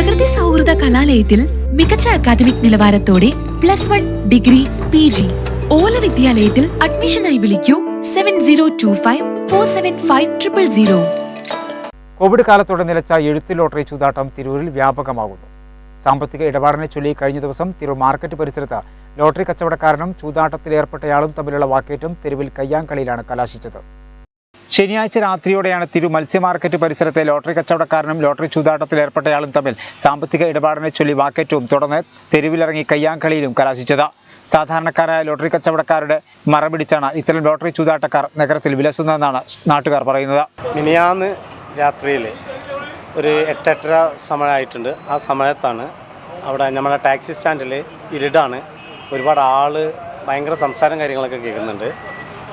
പ്രകൃതി സൗഹൃദ കലാലയത്തിൽ മികച്ച academic നിലവാരത്തോടെ plus one degree P G ഓല വിദ്യാലയത്തിൽ അഡ്മിഷനായി വിളിക്കൂ. Seven zero two five four seven five triple zero covid കാലത്തോടെ നിലച്ച എഴുത്ത് ലോട്ടറി ചൂതാട്ടം തിരൂരിൽ വ്യാപകമാകുന്നു. സാമ്പത്തിക ഇടപാടിനെ ചൊല്ലി കഴിഞ്ഞ ദിവസം തിരൂർ മാർക്കറ്റ് പരിസരത്ത് ലോട്ടറി കച്ചവടക്കാരനും ചൂതാട്ടത്തിൽ ഏർപ്പെട്ടയാളും തമ്മിലുള്ള വാക്കേറ്റം തെരുവിൽ കയ്യാങ്കളിയിലാണ് കലാശിച്ചത്. ശനിയാഴ്ച രാത്രിയോടെയാണ് തിരു മത്സ്യ മാർക്കറ്റ് പരിസരത്തെ ലോട്ടറി കച്ചവടക്കാരനും ലോട്ടറി ചൂതാട്ടത്തിൽ ഏർപ്പെട്ടയാളും തമ്മിൽ സാമ്പത്തിക ഇടപാടിനെ ചൊല്ലി വാക്കേറ്റവും തുടർന്ന് തെരുവിലിറങ്ങി കയ്യാങ്കളിയിലും കലാശിച്ചത്. സാധാരണക്കാരായ ലോട്ടറി കച്ചവടക്കാരുടെ മറപിടിച്ചാണ് ഇത്തരം ലോട്ടറി ചൂതാട്ടക്കാർ നഗരത്തിൽ വിലസുന്നതെന്നാണ് നാട്ടുകാർ പറയുന്നത്. മിനിയാന്ന് രാത്രിയിൽ ഒരു എട്ടെട്ടര സമയമായിട്ടുണ്ട്. ആ സമയത്താണ് അവിടെ നമ്മുടെ ടാക്സി സ്റ്റാൻഡിൽ ഇരുടാണ്. ഒരുപാട് ആൾ ഭയങ്കര സംസാരം കാര്യങ്ങളൊക്കെ കേൾക്കുന്നുണ്ട്.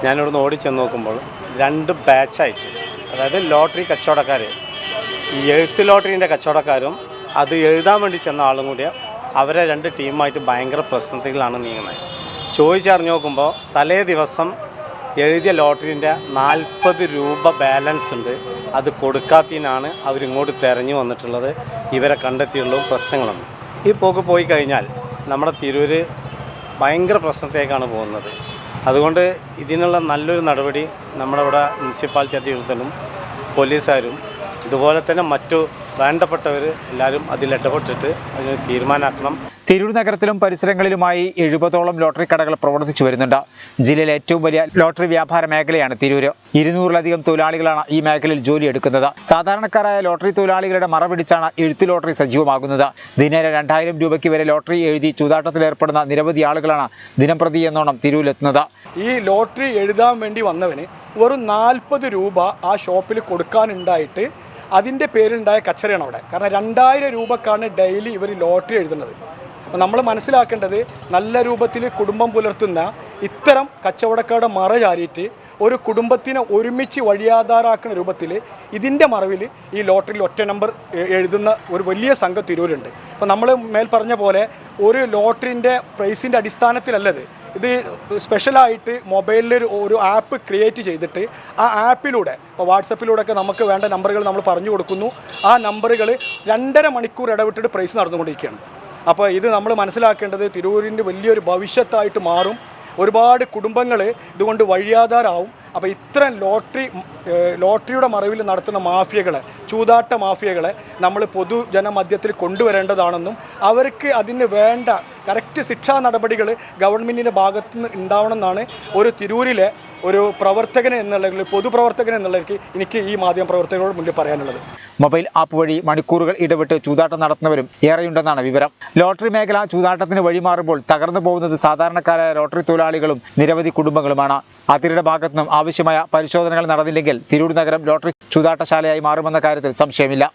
ഞാനിവിടുന്ന് ഓടിച്ചെന്ന് നോക്കുമ്പോൾ രണ്ട് ബാച്ചായിട്ട് അതായത് ലോട്ടറി കച്ചവടക്കാർ ഈ എഴുത്ത് ലോട്ടറീന്റെ കച്ചവടക്കാരും അത് എഴുതാൻ വേണ്ടി ചെന്ന ആളും കൂടിയ അവരെ രണ്ട് ടീമായിട്ട് ഭയങ്കര പ്രശ്നത്തിലാണ് നീങ്ങുന്നത്. ചോദിച്ചറിഞ്ഞ് നോക്കുമ്പോൾ തലേ ദിവസം എഴുതിയ ലോട്ടറിന്റെ നാൽപ്പത് രൂപ ബാലൻസ് ഉണ്ട് അത് കൊടുക്കാത്തതിനാണ് അവരിങ്ങോട്ട് തിരഞ്ഞു വന്നിട്ടുള്ളത് ഇവരെ കണ്ടെത്തിയുള്ള പ്രശ്നങ്ങളും ഈ പോക്ക് പോയി കഴിഞ്ഞാൽ നമ്മുടെ തിരൂർ ഭയങ്കര പ്രശ്നത്തേക്കാണ് പോകുന്നത്. അതുകൊണ്ട് ഇതിനുള്ള നല്ലൊരു നടപടി നമ്മുടെ ഇവിടെ മുനിസിപ്പാലിറ്റി അധികൃതരും പോലീസുകാരും ഇതുപോലെ തന്നെ മറ്റു വേണ്ടപ്പെട്ടവർ എല്ലാവരും അതിൽ ഇടപെട്ടിട്ട് അതിന് തീരുമാനമാക്കണം തിരൂർ നഗരത്തിലും പരിസരങ്ങളിലുമായി എഴുപതോളം ലോട്ടറി കടകൾ പ്രവർത്തിച്ചു വരുന്നുണ്ട്. ജില്ലയിലെ ഏറ്റവും വലിയ ലോട്ടറി വ്യാപാര മേഖലയാണ് തിരൂര് ഇരുന്നൂറിലധികം തൊഴിലാളികളാണ് ഈ മേഖലയിൽ ജോലിയെടുക്കുന്നത് സാധാരണക്കാരായ ലോട്ടറി തൊഴിലാളികളുടെ മറപിടിച്ചാണ് എഴുത്ത് ലോട്ടറി സജീവമാകുന്നത്. ദിനേന രണ്ടായിരം രൂപയ്ക്ക് വരെ ലോട്ടറി എഴുതി ചൂതാട്ടത്തിൽ ഏർപ്പെടുന്ന നിരവധി ആളുകളാണ് ദിനംപ്രതി എന്നോണം തിരൂരിലെത്തുന്നത്. ഈ ലോട്ടറി എഴുതാൻ വേണ്ടി വന്നവന് വെറും നാൽപ്പത് രൂപ ആ ഷോപ്പിൽ കൊടുക്കാനുണ്ടായിട്ട് അതിന്റെ പേരിലുണ്ടായ കച്ചറയാണ് അവിടെ. കാരണം രണ്ടായിരം രൂപക്കാണ് ഡെയിലി ഇവർ ലോട്ടറി എഴുതുന്നത്. അപ്പോൾ നമ്മൾ മനസ്സിലാക്കേണ്ടത് നല്ല രൂപത്തിൽ കുടുംബം പുലർത്തുന്ന ഇത്തരം കച്ചവടക്കാരുടെ മറ ചാരിയിട്ട് ഒരു കുടുംബത്തിനെ ഒരുമിച്ച് വഴിയാധാരാക്കുന്ന രൂപത്തിൽ ഇതിന്റെ മറവിൽ ഈ ലോട്ടറിയിൽ ഒറ്റ നമ്പർ എഴുതുന്ന ഒരു വലിയ സംഘം തിരൂരുണ്ട്. അപ്പോൾ നമ്മൾ മേൽ പറഞ്ഞ പോലെ ഒരു ലോട്ടറിന്റെ പ്രൈസിന്റെ അടിസ്ഥാനത്തിലല്ലത്. ഇത് സ്പെഷ്യലായിട്ട് മൊബൈലിൽ ഒരു ആപ്പ് ക്രിയേറ്റ് ചെയ്തിട്ട് ആ ആപ്പിലൂടെ ഇപ്പോൾ വാട്സപ്പിലൂടെ ഒക്കെ നമുക്ക് വേണ്ട നമ്പറുകൾ നമ്മൾ പറഞ്ഞു കൊടുക്കുന്നു. ആ നമ്പറുകൾ രണ്ടര മണിക്കൂർ ഇടവിട്ടിട്ട് പ്രൈസ് നടന്നുകൊണ്ടിരിക്കുകയാണ്. അപ്പോൾ ഇത് നമ്മൾ മനസ്സിലാക്കേണ്ടത് തിരൂരിന്റെ വലിയൊരു ഭവിഷ്യത്തായിട്ട് മാറും. ഒരുപാട് കുടുംബങ്ങൾ ഇതുകൊണ്ട് വഴിയാധാരാവും അപ്പോൾ ഇത്തരം ലോട്ടറി ലോട്ടറിയുടെ മറവിൽ നടത്തുന്ന മാഫിയകളെ ചൂതാട്ട മാഫിയകളെ നമ്മൾ പൊതുജനമധ്യത്തിൽ കൊണ്ടുവരേണ്ടതാണെന്നും അവർക്ക് അതിന് വേണ്ട കറക്റ്റ് ശിക്ഷാ നടപടികൾ ഗവൺമെന്റിന്റെ ഭാഗത്തു നിന്ന് ഉണ്ടാവണമെന്നാണ് ഒരു തിരൂരിലെ ഒരു പ്രവർത്തകൻ എന്നുള്ള പൊതുപ്രവർത്തകൻ എന്നുള്ളവർക്ക് എനിക്ക് ഈ മാധ്യമ പ്രവർത്തകരോട് മുന്നിൽ പറയാനുള്ളത്. മൊബൈൽ ആപ്പ് വഴി മണിക്കൂറുകൾ ഇടവിട്ട് ചൂതാട്ടം നടത്തുന്നവരും ഏറെയുണ്ടെന്നാണ് വിവരം. ലോട്ടറി മേഖല ചൂതാട്ടത്തിന് വഴിമാറുമ്പോൾ തകർന്നു പോകുന്നത് സാധാരണക്കാരായ ലോട്ടറി തൊഴിലാളികളും നിരവധി കുടുംബങ്ങളുമാണ്. അതിരുടെ ഭാഗത്തുനിന്നും ആവശ്യമായ പരിശോധനകൾ നടന്നില്ലെങ്കിൽ തിരൂർ നഗരം ലോട്ടറി ചൂതാട്ടശാലയായി മാറുമെന്ന കാര്യത്തിൽ സംശയമില്ല.